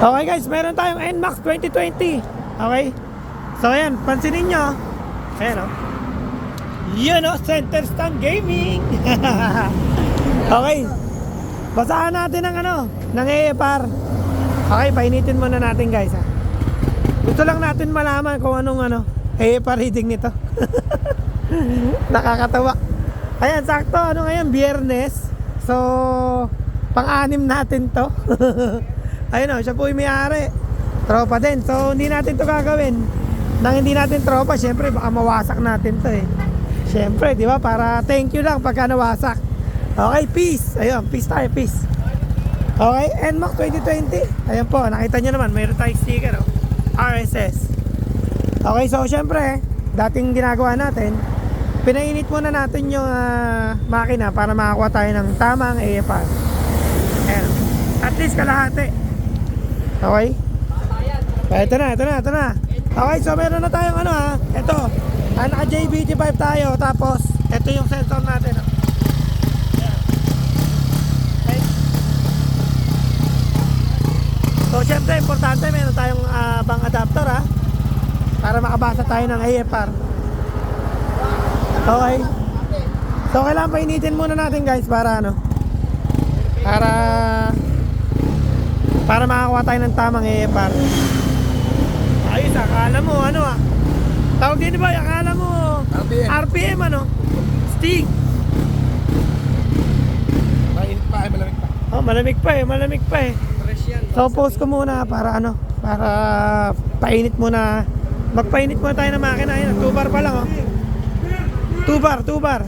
Okay guys, meron tayong NMAX 2020. Okay? So ayan, pansinin nyo. Ayan o. Yan o, Center Stand Gaming. okay. Basahan natin ng ano, ng AFR. Okay, painitin muna natin guys ha. Gusto lang natin malaman kung anong ano, AFR reading nito. Nakakatawa. Ayan, sakto. Ano ngayon? Biyernes. So, pang-anim natin to. Ayun o, siya po yung may-ari. Tropa din. So, hindi natin to gagawin. Nang hindi natin tropa, syempre, baka mawasak natin to eh. Syempre, di ba? Para thank you lang pagka nawasak. Okay, peace. Ayun, peace tayo, peace. Okay, NMAX 2020. Ayan po, nakita nyo naman, mayroon tayong sticker. Oh. RSS. Okay, so syempre, dating ginagawa natin, pinainit muna natin yung ah, makina para makakuha tayo ng tamang AFR. Ayan. At least kalahati. Okay? Ah, Ito na, ito na, ito na. Okay, so meron na tayong ano ha. Ito. Ah, naka JBT5 tayo. Tapos, ito yung sensor natin. Okay. So, syempre, importante meron tayong ah, bang adapter ha. Para makabasa tayo ng AFR. Okay. So, kailangan painitin muna natin guys para ano. Para para makakuha tayo ng tamang AFR. Ayos, akala mo ano ah. Tawag din ba, akala mo RPM. RPM ano? Stig. Mainit pa, ay malamig pa. Oh, malamig pa eh, malamig pa eh. Fresh yan. So pause ko muna para ano, para painit muna. Magpainit muna tayo ng makina. Ayun, 2 bar pa lang oh. 2 bar, 2 bar.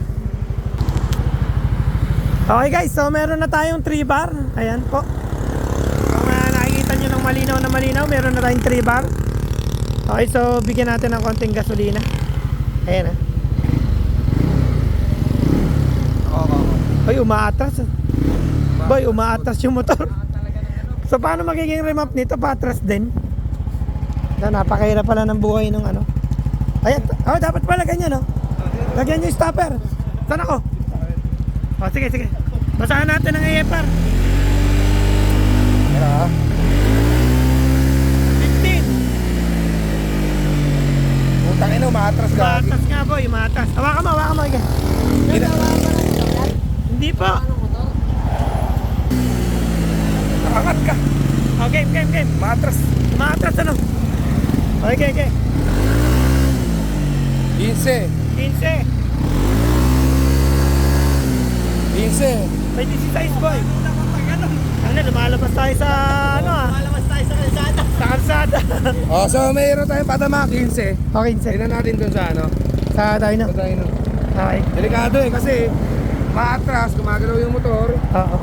Okay guys, so meron na tayong 3 bar. Ayan po. Kung uh, nakikita nyo ng malinaw na malinaw, meron na tayong 3 bar. Okay, so bigyan natin ng konting gasolina. Ayan ah. Ay, umaatras. Boy, umaatras yung motor. So paano magiging remap nito? Patras din. Na napakahirap pala ng buhay ng ano. Ayan, oh, dapat pala ganyan, no? Lagyan nyo yung stopper. Saan ako? Oh, sige, sige. Basahan natin ang AFR. Pero, 15. utang ina, umaatras ka. Umaatras nga, boy. Umaatras. Hawakan mo, hawakan mo. Again. Hindi po. Nakakat ka. Oh, game, game, game. Umaatras. Umaatras, ano? Okay, okay. 15. 15. 15. May 16 boy. Ano, lumalabas tayo sa ano ah. Lumalabas tayo sa kalsada. Sa kalsada. Oh, so mayroon tayong patama 15. okay, set. Tignan natin dun sa ano. Sa tayo na. Sa tayo no. Okay. Delikado eh kasi maatras, gumagalaw yung motor. Oo.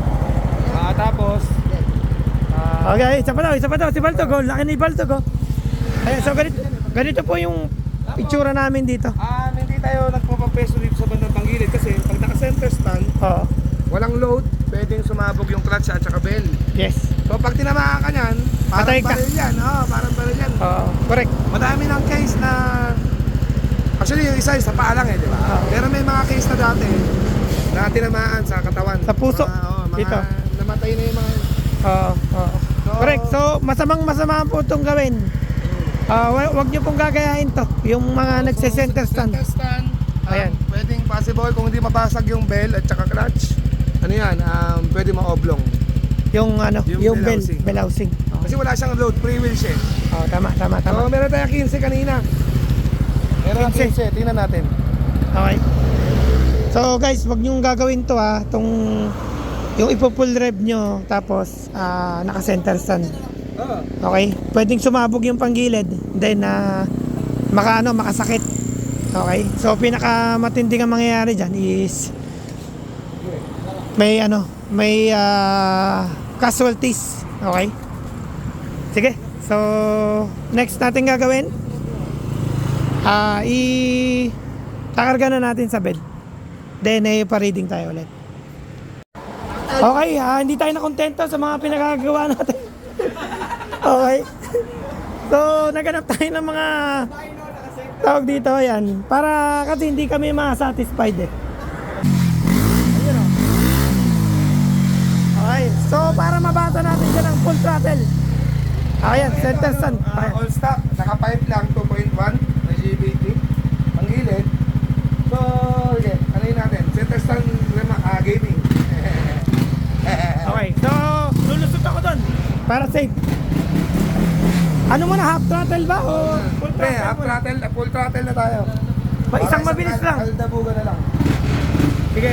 Ah, tapos ah, Okay, isa pa daw, isa pa daw. Si Baltog, oh. Laki ni Baltog, oh. Ayan, so ganito, ganito po yung itsura namin dito. ah, hindi tayo nagpapapeso dito sa bandang panggilid kasi pag naka-center stand, Oo. walang load, pwedeng sumabog yung clutch at saka bell. Yes. So pag tinamaan ka niyan, parang Patay ka. baril yan. Oo, parang baril yan. Oo. Correct. Madami ng case na Actually yung isa sa paa lang eh, di ba? Oo. Pero may mga case na dati na tinamaan sa katawan. Sa puso. Mga, oo, mga Dito. namatay na yung mga Oo. Oo. So- Correct. So, masamang masama po itong gawin. Ah, wa- wag niyo pong gagayahin to. Yung mga nagse-center stand. Center stand. um, Ayan. Pwedeng possible kung hindi mabasag yung bell at saka clutch. Ano yan? Um, pwede ma-oblong. Yung ano, Yung yung, housing. bell housing. Oo. Kasi wala siyang load, free wheel siya. eh. Oo, tama, tama, tama. So meron tayong 15 kanina. Meron 15. 15, tingnan natin. Okay. So guys, wag niyong gagawin to ha, tong yung ipo-full rev nyo tapos ah, naka-center stand. Oo. Okay? Pwedeng sumabog yung panggilid then na maka ano, makasakit. Okay? So pinaka matinding ang mangyayari diyan is may ano, may ah, casualties. Okay? Sige. So next natin gagawin ah i kakarga na natin sa bed. Then eh pa-reading tayo ulit. Okay, ah, hindi tayo nakontento sa mga pinagagawa natin. okay. So, naganap tayo ng mga tawag dito, yan. Para kasi hindi kami ma-satisfied eh. Ayun o. Okay, so para mabasa natin dyan ang full throttle. Ayan, center stand. Ah, Ayan. all stock, naka pipe lang, 2.1 na GBT. Ang gilid. So, okay, ano yun natin? Center stand rema, ah, gaming. Okay, so lulusot ako doon para safe. Ano mo na, half throttle ba o full throttle? half mo na? throttle, full throttle na tayo. Ba, isang mabilis lang. Kaldabugan na lang. Sige.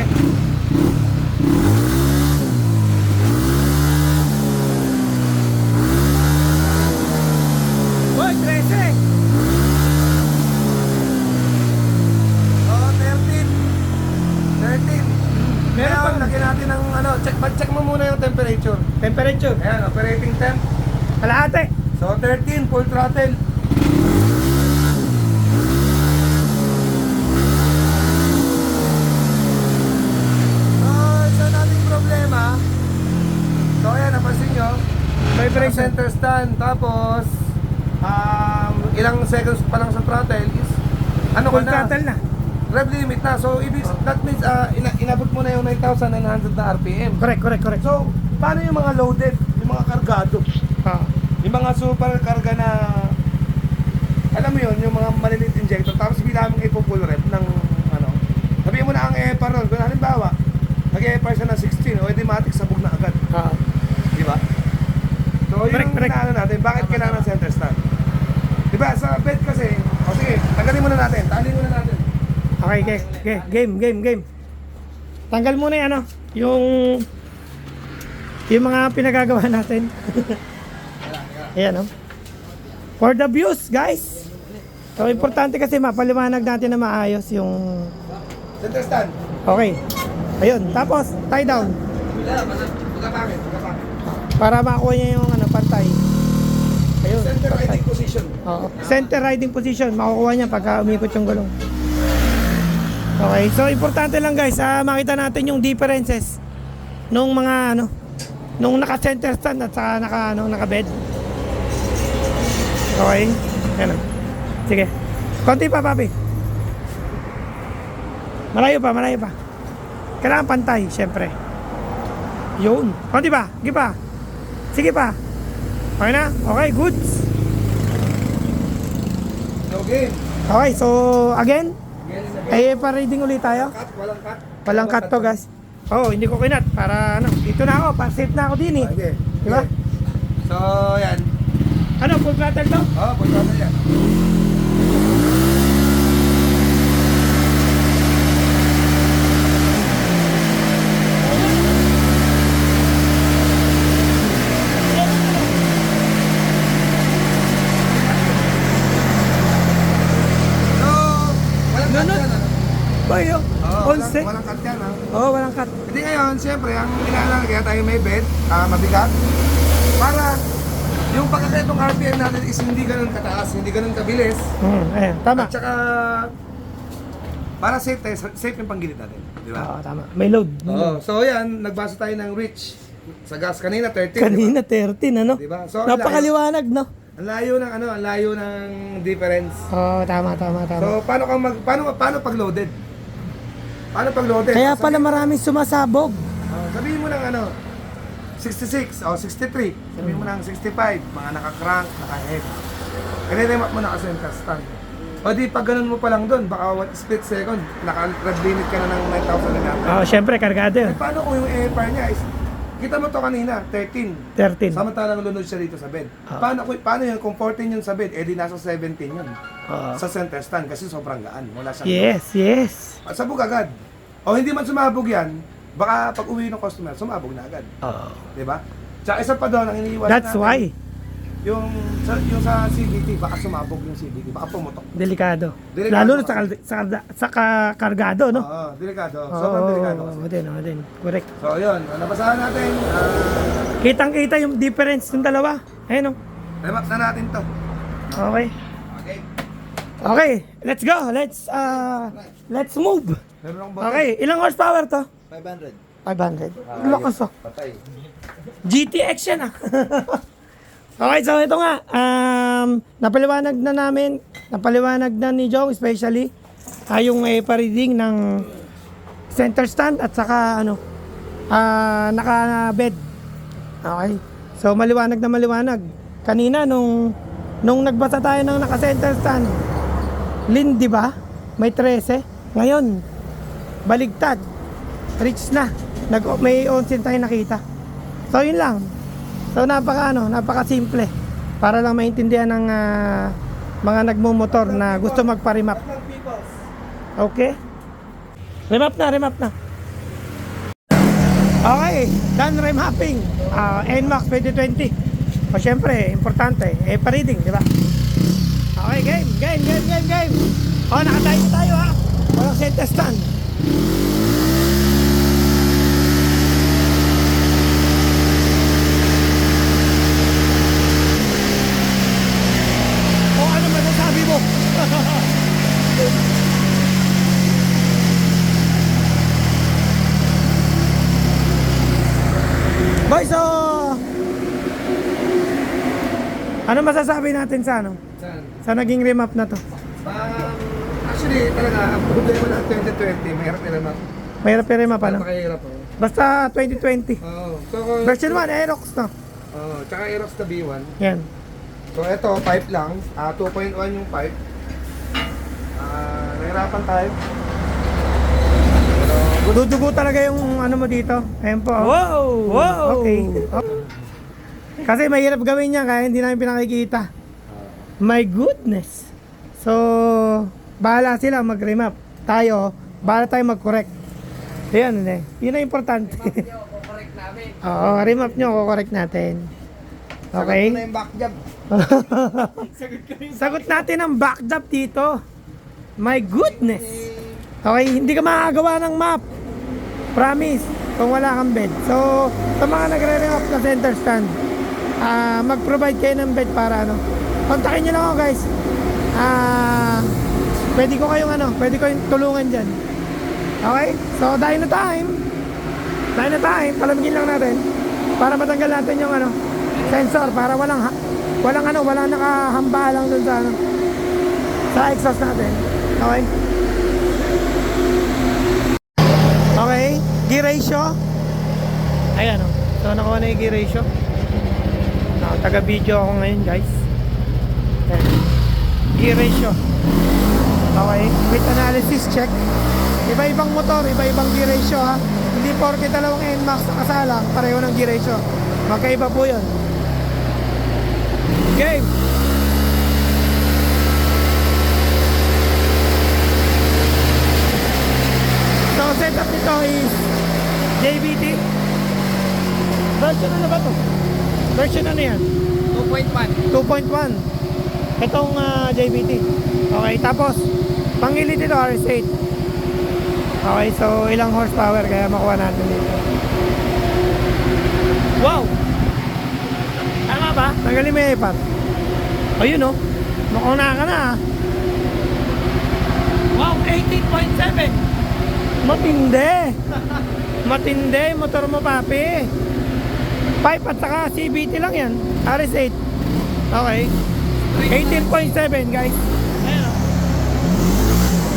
Uy, 13! Oo, 13. 13. Meron Ngayon, pa- lagyan natin ng ano, check, check mo muna yung temperature. Temperature. Ayan, operating temp. Kalahati. So, 13, full throttle. So, isa nating problema. So, ayan, napansin nyo. Vibration. Center stand. Tapos, um, ilang seconds pa lang sa throttle is, ano ka Full na? throttle na. Rev limit na. So, ibig, that means, uh, ina inabot mo na yung 9,900 na RPM. Correct, correct, correct. So, paano yung mga loaded? Yung mga kargado? Ah. Yung mga super karga na alam mo yun, yung mga maliliit injector tapos bigla mong ipo-full rep ng ano. Sabihin mo na ang EPR ron. Kung halimbawa, nag-EPR siya ng 16, o automatic sabog na agad. Ah. Di ba? So Correct, yung correct. inaano natin. Bakit kailangan ng center stand? Di ba? Sa bed kasi, o sige, tanggalin muna natin. Tali muna natin. Okay, okay, okay. Game, game, game. Tanggal muna yung ano, yung yung mga pinagagawa natin. Ayan, oh. For the views, guys. So, importante kasi mapaliwanag natin na maayos yung... Center stand. Okay. Ayun. Tapos, tie down. Para makuha niya yung ano, pantay. Ayun. Center riding position. Oo. Center riding position, makukuha niya pagka umikot yung gulong. Okay, so importante lang guys, ah, makita natin yung differences nung mga ano, nung naka-center stand at saka naka ano, naka-bed. Okay, yan o. Sige. Konti pa, papi. Malayo pa, malayo pa. Kailangan pantay, syempre. Yun. Konti pa, sige pa. Sige pa. Okay na? Okay, goods. So game. Okay, so again, Again again. eh pa reading ulit tayo. Cut, walang cut. Walang cut to guys. Oh, hindi ko kinat para ano, dito na ako, pa safe na ako din eh. Okay. Di ba? So, yan. Ano, full throttle to? Oh, punta na yan. So, walang cut Ganun. yan, ano? Boy, oh. Oo, On walang, set. walang cut yan, ha? Oh, walang cut. Hindi ngayon, siyempre, ang inaalala kaya tayo may bed, ah, mabigat, para yung pagkakait ng RPM natin is hindi ganun kataas, hindi ganun kabilis, Hmm, ayan, tama. at saka, para safe tayo, safe yung panggilid natin, di ba? Oo, tama. May load. Oo, so yan, nagbasa tayo ng reach sa gas kanina, 13, Kanina 13, ano? di ba? So, Napakaliwanag, no? ang layo ng ano, ang layo ng difference. Oo, tama, tama, tama. So, paano ka mag, paano, paano pag loaded? Paano pag loaded? Kaya pala maraming sumasabog. Oh, sabihin mo ng ano, 66 o 63. Sabihin mo ng 65, mga naka-crank, naka-head. Kaya-remat mo naka-center stand. O di, pag ganun mo pa lang doon, baka what split second, naka-red limit ka na ng 9,000 na natin. Oo, syempre, kargado yun. Eh, paano kung yung AFR niya is, kita mo to kanina, 13. 13. Samantalang lunod siya dito sa bed. Ah. Paano, kung- paano yun, kung 14 yun sa bed, eh di nasa 17 yun. Oo. Sa center stand kasi sobrang gaan. Wala siyang Yes, yes. at sabog agad. O hindi man sumabog yan, baka pag uwi ng customer, sumabog na agad. Oo. Di ba? Tsaka isa pa doon, ang iniiwasan That's why. Yung sa, yung sa CVT, baka sumabog yung CVT, baka pumutok. Delikado. Delikado. Lalo na sa, kal- sa, sa ka- kargado, no? Oo, delikado. Sobrang delikado kasi. Oo, din, oo, din. Correct. So, yun. Nabasahan natin. Uh, Kitang-kita yung difference ng dalawa. Ayun, oh. remap na natin to. Okay. Okay. Okay, let's go. Let's uh let's move. Meron akong bote. Okay, ilang horsepower to? 500. 500. Lakas oh. Patay. GTX yan ah. okay, so ito nga. Um, napaliwanag na namin, napaliwanag na ni Joe especially ah, yung may pariding ng center stand at saka ano, ah, naka-bed. Okay. So maliwanag na maliwanag. kanina nung nung nagbasa tayo ng naka-center stand. Lin, di ba? May 13. Ngayon, baligtad. Reach na. Nag may 11 tayo nakita. So yun lang. So napaka ano, napaka simple. Para lang maintindihan ng ah, mga nagmumotor na gusto magpa-remap. Okay? Remap na, remap na. Okay, done remapping. Uh, NMAX 2020. O syempre, importante, eh, pa-reading, di ba? Okay, game, game, game, game, game. O, nakatayo na tayo ha. Walang center stand. O, ano masasabi mo? Boy, so... Ano masasabi natin sa ano? Saan? Sa naging remap na to? Um, actually, talaga, ang problema ng 2020, mahirap nila mag... Mahirap yung remap ano? Napakahirap oh. Basta 2020. Oo. So, kung... Version 1, Aerox no? Oo, tsaka Aerox na B1. Yan. So, ito, pipe lang. Ah, 2.1 yung pipe. Ah, nahirapan tayo. Pero, Dudugo talaga yung ano mo dito. Ayan po. oh. Wow! Wow! Okay. Oh. Kasi mahirap gawin niya kaya hindi namin pinakikita. My goodness. So, bahala sila mag-remap. Tayo, bahala tayo mag-correct. Yan eh. Yun ang importante. Oo, remap nyo, kukorek natin. Okay? sagot na yung back job. Sagot natin ang backdrop dito. My goodness. Okay, hindi ka makagawa ng map. Promise, kung wala kang bed. So, sa mga nagre-remap na center stand, ah mag-provide kayo ng bed para ano. Kontakin nyo lang ako guys. Ah, pwede ko kayong ano, pwede ko yung tulungan dyan. Okay? So, dahil na time, dahil na time, palamigin lang natin para matanggal natin yung ano, sensor para walang walang ano, walang nakahamba lang dun sa ano sa exhaust natin. Okay? Okay, gear ratio. Ayan o. So nakuha na yung gear ratio. Nakataga video ako ngayon guys. Ayan. Gear ratio. Okay, with analysis check. Iba-ibang motor, iba-ibang gear ratio ha. Hindi porke dalawang NMAX na kasalang, pareho ng gear ratio. Magkaiba po yun. Game! So, setup nito is JBT. Version ano ba to? Version ano yan? 2.1. 2.1. Itong ah, JBT. Okay, tapos pangilit ito RS8. Okay, so ilang horsepower kaya makuha natin dito. Wow! Tama ba? Tanggalin mo yung ipat. Ayun oh. Mukhang na ka na ah. Wow, 18.7! Matindi! Matindi, motor mo papi. Pipe at saka CBT lang yan. RS8. Okay. 18.7 guys. Ayan.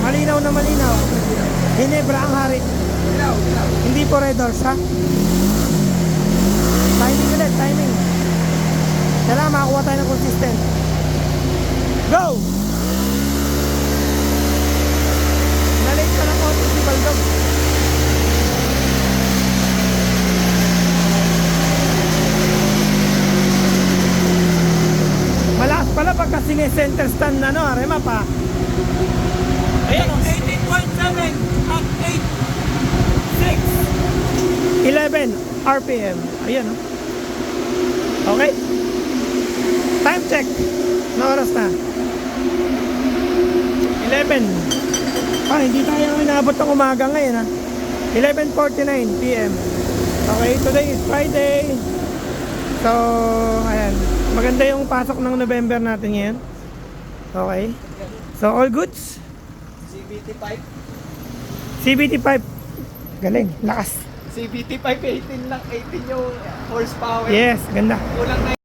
Malinaw na malinaw. Hinebra ang hari. Hindi po red ha. Timing ulit, timing. Kailangan makakuha tayo ng consistent. Go! Nalate ka ng konti si Baldog. Malakas pala sinesenter stand na no, arema pa. Ayan o, 18.7 at 8. 6. 11 RPM. Ayan o. Okay. Time check. Na oras na? 11. Ah, hindi tayo inabot ng umaga ngayon ha. 11.49 p.m. Okay, today is Friday. So, ayan. Maganda yung pasok ng November natin ngayon. Okay. So, all goods. CBT pipe. CBT pipe. Galing. Lakas. CBT pipe 18 lang. 18 yung horsepower. Yes, ganda. Kulang na